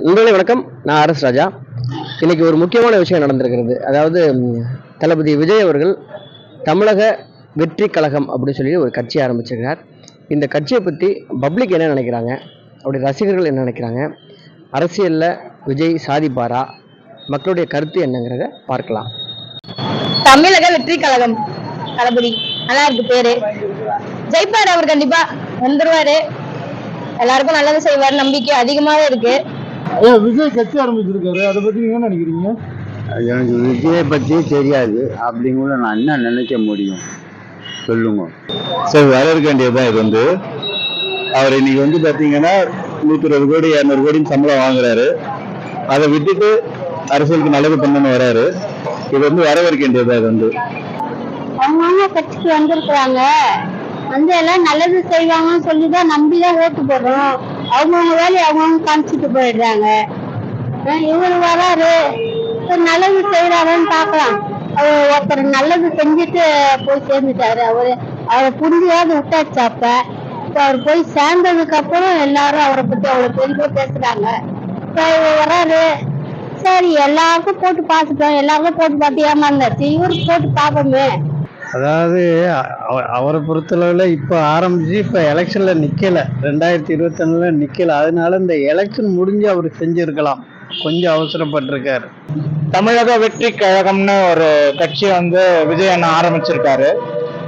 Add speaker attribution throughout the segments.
Speaker 1: நண்பர்களே வணக்கம். நான் அரசு ராஜா. இன்னைக்கு ஒரு முக்கியமான விஷயம் நடந்திருக்கிறது. அதாவது தளபதி விஜய் அவர்கள் தமிழக வெற்றி கழகம் அப்படின்னு சொல்லி ஒரு கட்சி ஆரம்பிச்சிருக்கிறார். இந்த கட்சியை பற்றி பப்ளிக் என்ன நினைக்கிறாங்க? அப்படி ரசிகர்கள் என்ன நினைக்கிறாங்க? அரசியலில் விஜய் சாதிப்பாரா? மக்களுடைய கருத்து என்னங்கிறத பார்க்கலாம்.
Speaker 2: தமிழக வெற்றி கழகம். தளபதி. நல்லா இருக்கு பேரு. ஜெயிப்பாரு அவர் கண்டிப்பா. வந்துருவாரு. எல்லாருக்கும் நல்லது செய்வார். நம்பிக்கை அதிகமாவே இருக்கு.
Speaker 3: ஐயா விஜய் கட்சி ஆரம்பிச்சிருக்காரு. அதை பத்தி நீங்க என்ன நினைக்கிறீங்க?
Speaker 4: எனக்கு விஜயை பற்றி தெரியாது. அப்படிங்குள்ள நான் என்ன நினைக்க முடியும்? சொல்லுங்க.
Speaker 5: சார் வரவேற்க வேண்டியதுதான் இது வந்து. அவர் இன்னைக்கு வந்து பாத்தீங்கன்னா நூத்தி இருபது கோடி இரநூறு கோடி சம்பளம் வாங்குறாரு. அதை விட்டுட்டு அரசியலுக்கு நல்லது பண்ணணும்னு வராரு. இது வந்து வரவேற்க வேண்டியதுதான் இது வந்து.
Speaker 2: அவங்க கட்சிக்கு வந்திருக்கிறாங்க. வந்து எல்லாம் நல்லது செய்வாங்கன்னு சொல்லிதான் நம்பிதான் ஓட்டு போடுறோம். அவங்கவுங்க வேலையை அவங்கவுங்க காமிச்சிட்டு போயிடுறாங்க. இவர் வராரு. நல்லது செய்யறாருன்னு பார்க்கலாம். அவர் ஒருத்தர் நல்லது செஞ்சுட்டு போய் சேர்ந்துட்டாரு. அவரு அவரை புரிஞ்சாவது விட்டாச்சு அப்ப. அவர் போய் சேர்ந்ததுக்கு அப்புறம் எல்லாரும் அவரை பத்தி அவ்வளவு பெருமையா பேசுறாங்க. இப்போ இவர் வராரு. சரி எல்லாருக்கும் போட்டு பார்த்துட்டோம். எல்லாருக்கும் போட்டு பார்த்து ஏமாந்தாச்சு இவருக்கு போட்டு பார்ப்போமே.
Speaker 3: அதாவது அவ- அவரை பொறுத்தளவில் இப்போ ஆரம்பிச்சு இப்போ எலெக்ஷனில் நிற்கல ரெண்டாயிரத்தி இருபத்தொன்னில் நிற்கல அதனால இந்த எலெக்ஷன் முடிஞ்சு அவர் செஞ்சுருக்கலாம். கொஞ்சம் அவசரப்பட்டிருக்காரு.
Speaker 6: தமிழக வெற்றி கழகம்னு ஒரு கட்சி வந்து விஜய் அண்ணா ஆரம்பிச்சிருக்காரு.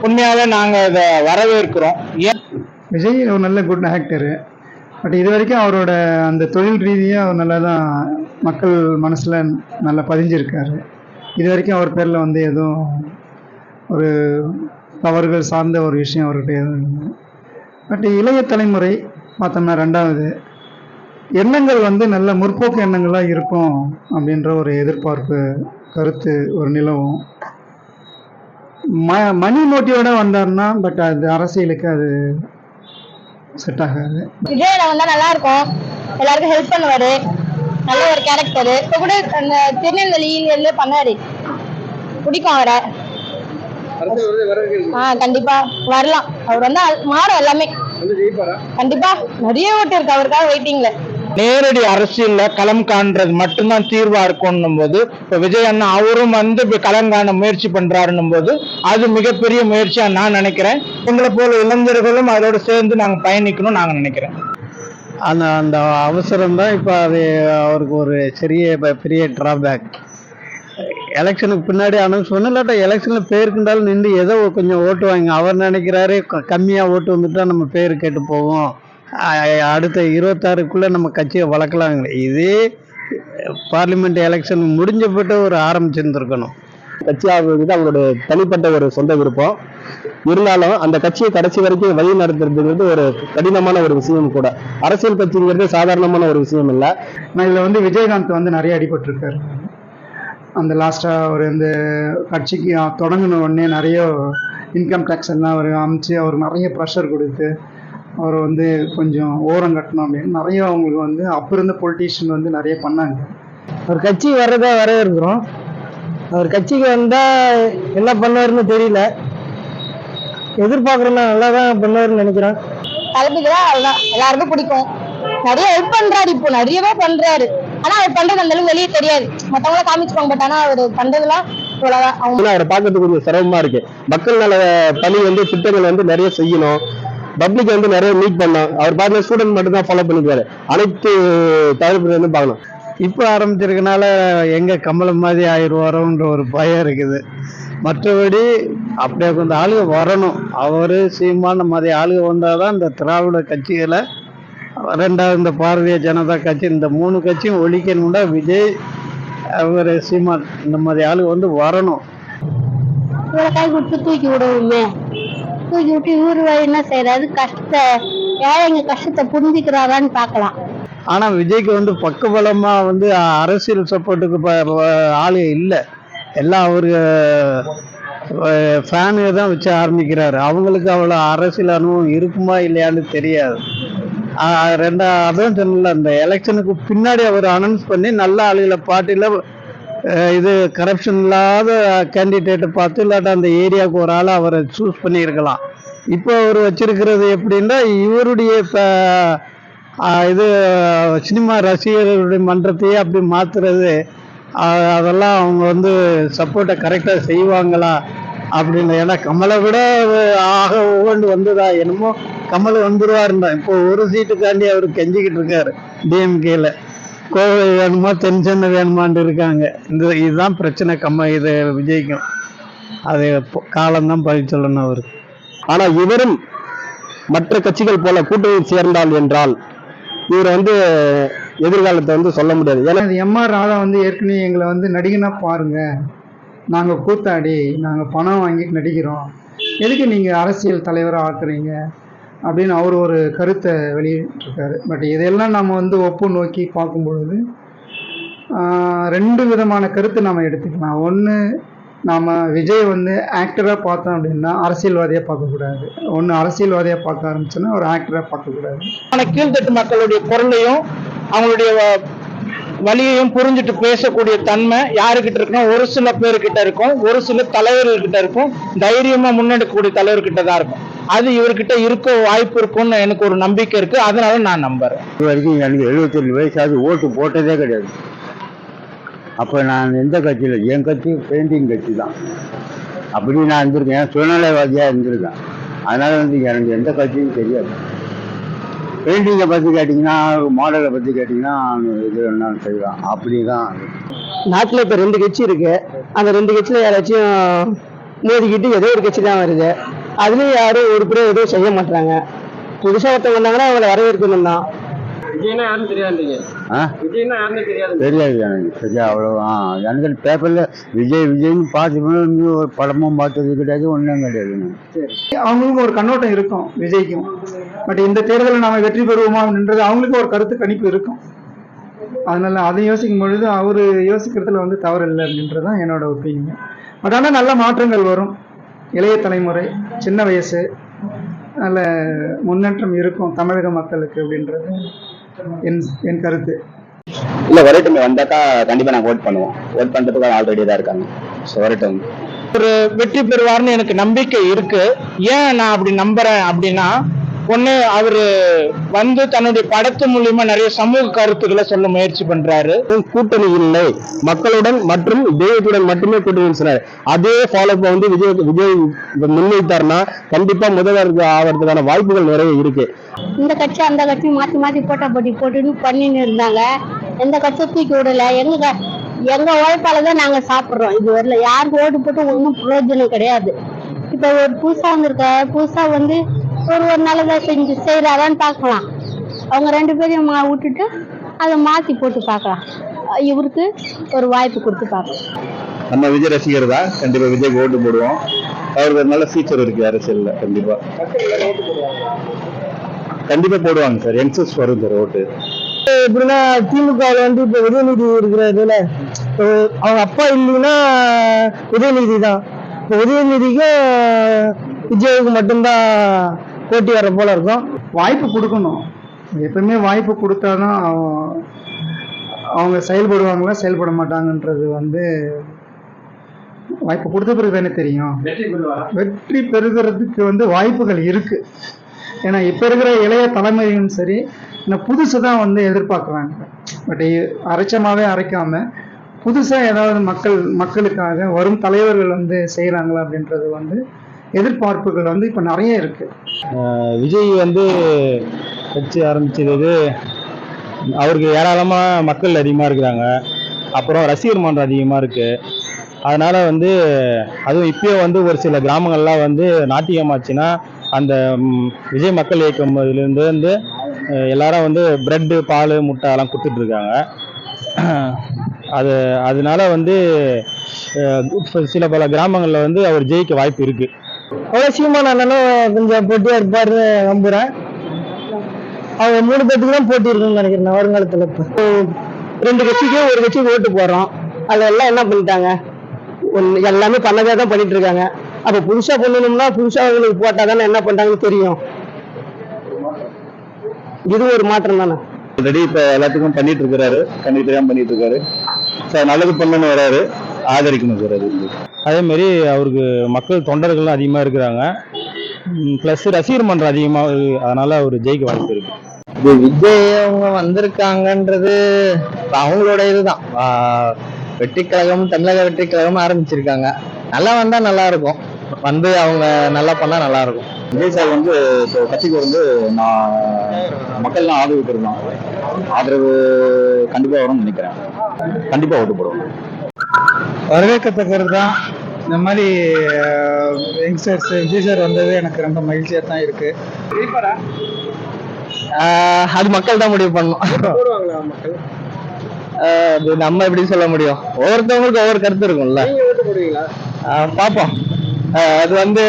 Speaker 6: உண்மையாவே நாங்க இதை வரவேற்கிறோம். ஏன்?
Speaker 3: விஜய் ஒரு நல்ல குட் ஆக்டரு பட் இது வரைக்கும் அவரோட அந்த தொழில் ரீதியாக அவர் நல்லா தான் மக்கள் மனசில் நல்லா பதிஞ்சிருக்காரு. இது வரைக்கும் அவர் பேரில் வந்து எதுவும் ஒரு தவறுகள் சார்ந்த ஒரு விஷயம் அவர்கிட்ட எதுவும் பட் இளைய தலைமுறை பார்த்தோம்னா ரெண்டாவது எண்ணங்கள் வந்து நல்ல முற்போக்கு எண்ணங்களாக இருக்கும் அப்படின்ற ஒரு எதிர்பார்ப்பு கருத்து ஒரு நிலவும். ம மணி மோட்டிவோட வந்தாருன்னா பட் அது அரசியலுக்கு அது செட் ஆகாது.
Speaker 2: விஜய் வந்தா நல்லா இருக்கும். எல்லாருக்கும் ஹெல்ப் பண்ணுவாரு. நல்ல ஒரு கேரக்டர் இப்போ கூட அந்த திருநெல்வேலியிலேருந்து பண்ணாரு. பிடிக்கும் அவரை. ஆ கண்டிப்பா. வரலாம். அவர் வந்து மாறும் எல்லாமே. கண்டிப்பா. நிறைய ஓட்டு இருக்கு அவருக்காக வெயிட்டிங்ல
Speaker 6: நேரடி அரசியல்ல களம் காண்றது மட்டும்தான் தீர்வா இருக்கும்னும் போது இப்ப விஜய் அண்ணா அவரும் வந்து இப்ப களம் காண முயற்சி பண்றாருன்னும் போது அது மிகப்பெரிய முயற்சியா நான் நினைக்கிறேன். எங்களை போல இளைஞர்களும் அதோட சேர்ந்து நாங்க பயணிக்கணும் நாங்க நினைக்கிறேன்.
Speaker 3: அந்த அந்த அவசரம் தான் இப்போ அது அவருக்கு ஒரு சிறிய பெரிய ட்ராபேக் எலெக்ஷனுக்கு பின்னாடி அனௌன்ஸ் பண்ண இல்லாட்டா எலெக்ஷனில் பேருக்குண்டாலும் நின்று ஏதோ கொஞ்சம் ஓட்டு வாங்க அவர் நினைக்கிறாரு கம்மியாக ஓட்டு வந்துட்டா நம்ம பேர் கேட்டு போவோம். அடுத்த இருபத்தாறுக்குள்ளே நம்ம கட்சியை வளர்க்கலாங்க இதே பார்லிமெண்ட் எலெக்ஷன் முடிஞ்சப்பட்டு ஒரு ஆரம்பிச்சிருந்துருக்கணும்.
Speaker 1: கட்சி ஆகுறது அவங்களோட தனிப்பட்ட ஒரு சொந்த விருப்பம். இருந்தாலும் அந்த கட்சியை கடைசி வரைக்கும் வழி நடத்துறதுங்கிறது ஒரு கடினமான ஒரு விஷயம் கூட. அரசியல் கட்சிங்கிறது சாதாரணமான ஒரு விஷயம் இல்லை.
Speaker 3: நான் இதில் வந்து விஜயகாந்த் வந்து நிறைய அடிபட்டிருக்காரு. அந்த லாஸ்ட்டாக அவர் இந்த கட்சிக்கு தொடங்கின உடனே நிறைய இன்கம் டேக்ஸ் எல்லாம் அவர் அமைச்சு அவர் நிறைய ப்ரெஷர் கொடுத்து அவர் வந்து கொஞ்சம் ஓரம் கட்டணும் அப்படின்னு நிறைய அவங்களுக்கு வந்து அப்போ இருந்த பொலிட்டீஷியன் வந்து நிறைய பண்ணாங்க.
Speaker 1: அவர் கட்சி வர்றதா வரவேற்கிறோம். அவர் கட்சிக்கு வந்தா என்ன பண்ணுவாருன்னு தெரியல. எதிர்பார்க்குறோம் நல்லா தான் பண்ணுவாருன்னு நினைக்கிறேன்.
Speaker 2: தளபதி தான் அவ்வளவுதான். எல்லாருக்கும் பிடிக்கும். நிறைய ஹெல்ப் பண்றாரு இப்போ. நிறையவே பண்றாரு. ஆனா அவர் பண்றது அந்த அளவுக்கு வெளியே தெரியாது. மத்தவங்கள காமிச்சுப்பாங்க பட் ஆனா அவர் பண்றதுலாம்
Speaker 1: அவரை பார்க்கறதுக்கு கொஞ்சம் சிரமமா இருக்கு. மக்கள் நல பணி வந்து திட்டங்கள் வந்து நிறைய செய்யணும். பப்ளிக் வந்து நிறைய மீட் பண்ணணும். அவர் பார்த்து ஸ்டூடெண்ட் மட்டும் தான் ஃபாலோ பண்ணிக்குவாரு. அனைத்து தரப்பு வந்து பார்க்கணும்.
Speaker 3: இப்போ ஆரம்பிச்சிருக்கனால எங்கே கமலம் மாதிரி ஆயிடுவாரோன்ற ஒரு பயம் இருக்குது. மற்றபடி அப்படியே கொஞ்சம் ஆளுக வரணும். அவர் சீமான மாதிரி ஆளுக வந்தால் தான் இந்த திராவிட கட்சிகளை ரெண்டாவது இந்த பாரதிய ஜனதா கட்சி இந்த மூணு கட்சியும் ஒழிக்கணும்னா விஜய் அவர் சீமான் இந்த மாதிரி ஆளுக வந்து வரணும்.
Speaker 2: இவரை கை கொடுத்து தூக்கி விடுவோமே. தூக்கி விட்டு இவரு என்ன செய்யறாரு? கஷ்டத்தை ஏழைங்க கஷ்டத்தை புரிஞ்சுக்கிறாரான்னு பார்க்கலாம்.
Speaker 3: ஆனால் விஜய்க்கு வந்து பக்கபலமாக வந்து அரசியல் சப்போர்ட்டுக்கு ஆளு இல்லை. எல்லாம் அவரு ஃபேனுக தான் வச்சு ஆரம்பிக்கிறாரு. அவங்களுக்கு அவ்வளோ அரசியல் அனுபவம் இருக்குமா இல்லையான்னு தெரியாது. ரெண்டா அதான் சொல்லல அந்த எலெக்ஷனுக்கு பின்னாடி அவர் அனௌன்ஸ் பண்ணி நல்ல ஆளுகளை பார்ட்டியில் இது கரப்ஷன் இல்லாத கேண்டிடேட்டை பார்த்து இல்லாட்டா அந்த ஏரியாவுக்கு ஒரு ஆளை அவரை சூஸ் பண்ணியிருக்கலாம். இப்போ அவர் வச்சிருக்கிறது எப்படின்னா இவருடைய இது சினிமா ரசிகர்களுடைய மன்றத்தையே அப்படி மாற்றுறது அதெல்லாம் அவங்க வந்து சப்போர்ட்டை கரெக்டாக செய்வாங்களா? அப்படின்னு ஏன்னா கமலை விட ஆக உகண்டு வந்ததா என்னமோ கமல் வந்துருவாருண்டா இப்போ ஒரு சீட்டுக்காண்டி அவர் கெஞ்சிக்கிட்டு இருக்காரு டிஎம்கேல கோவை வேணுமா தென் சென்னை வேணுமான்னு இருக்காங்க. இந்த இதுதான் பிரச்சனை கம்ம இது விஜய்க்கும். அது காலம்தான் பதில் சொல்லணும் அவருக்கு
Speaker 7: ஆனா இவரும் மற்ற கட்சிகள் போல கூட்டணி சேர்ந்தால் என்றால் இவர் வந்து எதிர்காலத்தை வந்து சொல்ல முடியாது. ஏன்னா
Speaker 8: அது எம்ஆர் ராதா வந்து ஏற்கனவே எங்களை வந்து நடிகனா பாருங்க. நாங்கள் கூத்தாடி நாங்கள் பணம் வாங்கிட்டு நடிக்கிறோம். எதுக்கு நீங்கள் அரசியல் தலைவராக ஆக்குறீங்க? அப்படின்னு அவர் ஒரு கருத்தை வெளியிட்டிருக்காரு. பட் இதெல்லாம் நம்ம வந்து ஒப்பு நோக்கி பார்க்கும் பொழுது ரெண்டு விதமான கருத்து நம்ம எடுத்துக்கலாம். ஒன்று நாம் விஜய் வந்து ஆக்டராக பார்த்தோம் அப்படின்னா அரசியல்வாதியாக பார்க்கக்கூடாது. ஒன்று அரசியல்வாதியாக பார்க்க ஆரம்பிச்சோன்னா ஒரு ஆக்டராக பார்க்கக்கூடாது.
Speaker 9: ஆனால் கீழ்த்தட்டு மக்களுடைய குரலையும் அவங்களுடைய வழியையும் வலியையும் புரிஞ்சுட்டு பேசக்கூடிய தன்மை யாருக்கிட்ட இருக்குன்னா ஒரு சில பேர்கிட்ட இருக்கும். ஒரு சில தலைவர்கள்கிட்ட இருக்கும். தைரியமா முன்னெடுக்கக்கூடிய தலைவர்கிட்ட தான் இருக்கும். அது இவர்கிட்ட இருக்க வாய்ப்பு இருக்கும்னு எனக்கு ஒரு நம்பிக்கை இருக்கு. அதனால நான் நம்புறேன்.
Speaker 4: இது வரைக்கும் எனக்கு எழுபத்தேழு வயசாவது ஓட்டு போட்டதே கிடையாது. அப்போ நான் எந்த கட்சியில்? என் கட்சி பெயிண்டிங் கட்சி தான். அப்படி நான் இருந்திருக்கேன். ஏன் சுயநலவாதியாக இருந்திருக்கேன். அதனால் வந்து எனக்கு எந்த கட்சியும் தெரியாது. பெயிண்டிங்கை பற்றி கேட்டிங்கன்னா மாடலை பற்றி கேட்டிங்கன்னா இது வேணாலும் செய்வேன் அப்படி தான்
Speaker 7: நாட்டுல இப்ப ரெண்டு கட்சி இருக்கு. அந்த ரெண்டு கட்சியில யாராச்சும் மோதிக்கிட்டு ஏதோ ஒரு கட்சி தான் வருது. அதுலயும் யாரும் ஒரு பேரும் எதுவும் செய்ய மாட்டாங்க புதுசா ஒருத்தவங்க வந்தாங்கன்னா அவங்களை வரவேற்கணும் தான்
Speaker 4: ஆ தெரியாது. எனக்கு. சரியா அவ்வளோ ஆ எனக்கு பேப்பரில் விஜய் விஜய்னு பார்த்து ஒரு படமும் பார்த்தது கிடையாது ஒன்றும் கிடையாது எனக்கு.
Speaker 8: அவங்களுக்கும் ஒரு கண்ணோட்டம் இருக்கும் விஜய்க்கும். பட் இந்த தேர்தலில் நாம வெற்றி பெறுவோமா அப்படின்றது அவங்களுக்கும் ஒரு கருத்து கணிப்பு இருக்கும். அதனால அதை யோசிக்கும் பொழுது அவர் யோசிக்கிறதுல வந்து தவறு இல்லை அப்படின்றது தான் என்னோட ஒப்பீனியன் பட் ஆனால் நல்ல மாற்றங்கள் வரும். இளைய தலைமுறை சின்ன வயசு நல்ல முன்னேற்றம் இருக்கும் தமிழக மக்களுக்கு அப்படின்றது. என் என் கருத்து.
Speaker 6: இல்ல வரட்டும். வந்தாக்கா கண்டிப்பா நாங்க ஓட் பண்ணுவோம். ஓட் பண்றதுக்கு ஆல்ரெடி தான் இருக்காங்க. ஸோ வரட்டும்.
Speaker 9: ஒரு வெற்றி பெறுவார்னு எனக்கு நம்பிக்கை இருக்கு. ஏன் நான் அப்படி நம்புறேன் அப்படின்னா ஒண்ணு அவரு வந்து தன்னுடைய படத்து மூலியமா நிறைய சமூக கருத்துக்களை சொல்ல முயற்சி பண்றாரு.
Speaker 7: கூட்டணி இல்லை. மக்களுடன் மற்றும் தெய்வத்துடன் மட்டுமே கூட்டணி சொன்னார். அதே ஃபாலோ வந்து விஜய் விஜய் முன்வைத்தார்னா கண்டிப்பா முதல்வர் ஆகிறதுக்கான வாய்ப்புகள் நிறைய இருக்கு.
Speaker 2: இந்த கட்சி அந்த கட்சி மாத்தி மாத்தி போட்டா போட்டி போட்டுன்னு பண்ணின்னு இருந்தாங்க. எந்த கட்சியும் தூக்கி விடல. எங்க எங்க உழைப்பால தான் நாங்க சாப்பிடுறோம். இது வரல. யாருக்கு ஓட்டு போட்டு ஒன்றும் பிரயோஜனம் கிடையாது. இப்ப ஒரு புதுசா வந்திருக்க புதுசா வந்து ஒரு ஒரு நல்லதா செஞ்சு செய்யறாரான்னு பார்க்கலாம். அவங்க ரெண்டு பேரையும் மா விட்டுட்டு அதை மாத்தி போட்டு பார்க்கலாம். இவருக்கு ஒரு வாய்ப்பு கொடுத்து பார்க்கலாம்.
Speaker 6: நம்ம விஜய் ரசிகர் தான் கண்டிப்பா விஜய்க்கு ஓட்டு போடுவோம். அவருக்கு ஒரு நல்ல ஃபியூச்சர் இருக்கு அரசியல்ல கண்டிப்பா. கண்டிப்பா போடுவாங்க சார். யங்ஸ்டர்ஸ் வரும் சார் ஓட்டு.
Speaker 7: எப்படின்னா திமுக வந்து இப்ப உதயநிதி இருக்கிற இதுல இப்போ அவங்க அப்பா இல்லைன்னா உதயநிதி தான். இப்போ உதயநிதிக்கும் விஜய்க்கு மட்டும்தான் போட்டி வர போல இருக்கும்.
Speaker 8: வாய்ப்பு கொடுக்கணும். எப்பவுமே வாய்ப்பு கொடுத்தாதான் அவ- அவங்க செயல்படுவாங்களா செயல்பட மாட்டாங்கன்றது வந்து வாய்ப்பு கொடுத்த பிறகு தானே தெரியும். வெற்றி பெறுகிறதுக்கு வந்து வாய்ப்புகள் இருக்கு. ஏன்னா இப்போ இருக்கிற இளைய தலைமுறையும் சரி இன்னும் புதுசு தான் வந்து எதிர்பார்க்குறாங்க. பட் அரைச்சமாவே அரைக்காம புதுசாக ஏதாவது மக்கள் மக்களுக்காக வரும் தலைவர்கள் வந்து செய்கிறாங்களா அப்படின்றது வந்து எதிர்பார்ப்புகள் வந்து இப்போ நிறைய இருக்கு.
Speaker 6: விஜய் வந்து கட்சி ஆரம்பிச்சது அவருக்கு ஏராளமாக மக்கள் அதிகமாக இருக்கிறாங்க. அப்புறம் ரசிகர் மன்றம் அதிகமாக இருக்கு. அதனால வந்து அதுவும் இப்பயே வந்து ஒரு சில கிராமங்கள்லாம் வந்து நாட்டியமாச்சுன்னா அந்த விஜய் மக்கள் இயக்கம் இதுலேருந்து வந்து எல்லாரும் வந்து பிரெட்டு பால் முட்டை அதெல்லாம் கொடுத்துட்ருக்காங்க. அது அதனால வந்து சில பல கிராமங்களில் வந்து அவர் ஜெயிக்க வாய்ப்பு இருக்குது
Speaker 7: அவ்வளோ சீமான அண்ணனும் கொஞ்சம் போட்டியா இருப்பாருன்னு நம்புறேன். அவங்க மூணு பேத்துக்கு தான் போட்டி இருக்குன்னு நினைக்கிறேன் வருங்காலத்துல இப்போ. ரெண்டு கட்சிக்கும் ஒரு கட்சிக்கு ஓட்டு போடுறோம். அதெல்லாம் என்ன பண்ணிட்டாங்க? ஒண்ணு எல்லாமே பண்ணதே தான் பண்ணிட்டு இருக்காங்க அப்ப புதுசா பண்ணணும்னா புதுசா அவங்களுக்கு போட்டா தானே என்ன பண்றாங்கன்னு தெரியும். இது ஒரு மாற்றம் தானே?
Speaker 6: ஆல்ரெடி இப்போ எல்லாத்துக்கும் பண்ணிட்டு இருக்கிறாரு தெரியாம பண்ணிட்டு இருக்காரு சார் நல்லது பண்ணணும்னு வராரு. ஆதரிக்கணும் சார் அது அதே மாதிரி அவருக்கு மக்கள் தொண்டர்கள்லாம் அதிகமாக இருக்கிறாங்க. ப்ளஸ் ரசிகர் மன்றம் அதிகமாக அதனால அவர் ஜெயிக்க வாய்ப்பு இருக்கு.
Speaker 7: இது விஜய் அவங்க வந்திருக்காங்கன்றது அவங்களோட இதுதான். வெற்றி கழகம் தமிழக வெற்றி கழகம் ஆரம்பிச்சிருக்காங்க. நல்லா வந்தா நல்லா இருக்கும். வந்து அவங்க நல்லா பண்ணா நல்லா இருக்கும்.
Speaker 10: விஜய் சார் வந்து கட்சிக்கு வந்து நான் மக்கள்லாம் ஆதரவு பெறணும் ஆதரவு கண்டிப்பா வரும்னு நினைக்கிறேன். கண்டிப்பா ஓட்டு போடுவோம்
Speaker 11: வரவேற்கத்தக்கது தான் இந்த மாதிரி யங்ஸ்டர்ஸ் விஜய் சார் வந்தது எனக்கு ரொம்ப மகிழ்ச்சியாக தான் இருக்கு.
Speaker 7: ஆஹ் அது மக்கள் தான் முடிவு பண்ணணும். ஆஹ் அது நம்ம எப்படி சொல்ல முடியும்? ஒவ்வொருத்தவங்களுக்கு ஒவ்வொரு கருத்து இருக்கும்ல. ஆஹ் பார்ப்போம். ஆஹ் அது வந்து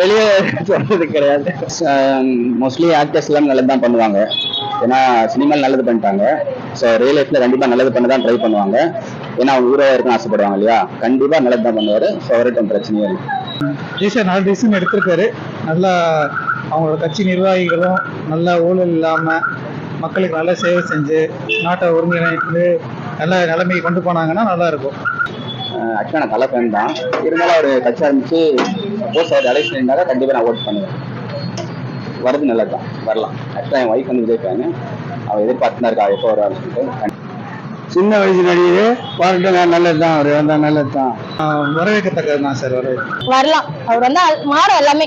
Speaker 7: வெளியே சொல்றது கிடையாது.
Speaker 10: மோஸ்ட்லி ஆக்டர்ஸ் எல்லாம் நல்லது தான் பண்ணுவாங்க. ஏன்னா சினிமாவில் நல்லது பண்ணிட்டாங்க. ஸோ ரியல் லைஃப்ல கண்டிப்பா நல்லது பண்ண தான் ட்ரை பண்ணுவாங்க. ஏன்னா அவங்க ஹீரோவா இருக்குன்னு ஆசைப்படுவாங்க இல்லையா? கண்டிப்பா நல்லது தான் பண்ணுவாரு. ஸோ அவர்கிட்ட பிரச்சனையே இல்லை.
Speaker 11: விஜய் சார் நல்ல டிசிஷன் எடுத்திருக்காரு. நல்லா அவங்களோட கட்சி நிர்வாகிகளும் நல்ல ஊழல் இல்லாமல் மக்களுக்கு நல்ல சேவை செஞ்சு நாட்டை ஒருங்கிணைத்து நல்ல நிலைமைக்கு கொண்டு போனாங்கன்னா நல்லா இருக்கும்.
Speaker 10: ஆக்சுவலாக நான் கலை ஃபேன் தான். இருந்தாலும் அவர் கட்சி ஆரம்பிச்சு சப்போஸ் அவர் எலெக்ஷன் இருந்தாலும் கண்டிப்பாக நான் ஓட் பண்ணுவேன். வரது நல்லது தான் வரலாம் ஆக்சுவலாக என் ஒய்ஃப் வந்து விஜய் ஃபேனு அவள் எதிர்பார்த்து தான் இருக்கா எப்போ வருவான்னு சொல்லிட்டு.
Speaker 11: சின்ன வயசு நடிகர் வரட்டும் நல்லது தான் அவர் வந்தால் நல்லது தான் வரவேற்கத்தக்கது தான் சார் வரவேற்க
Speaker 12: வரலாம். அவர் வந்து மாறும் எல்லாமே.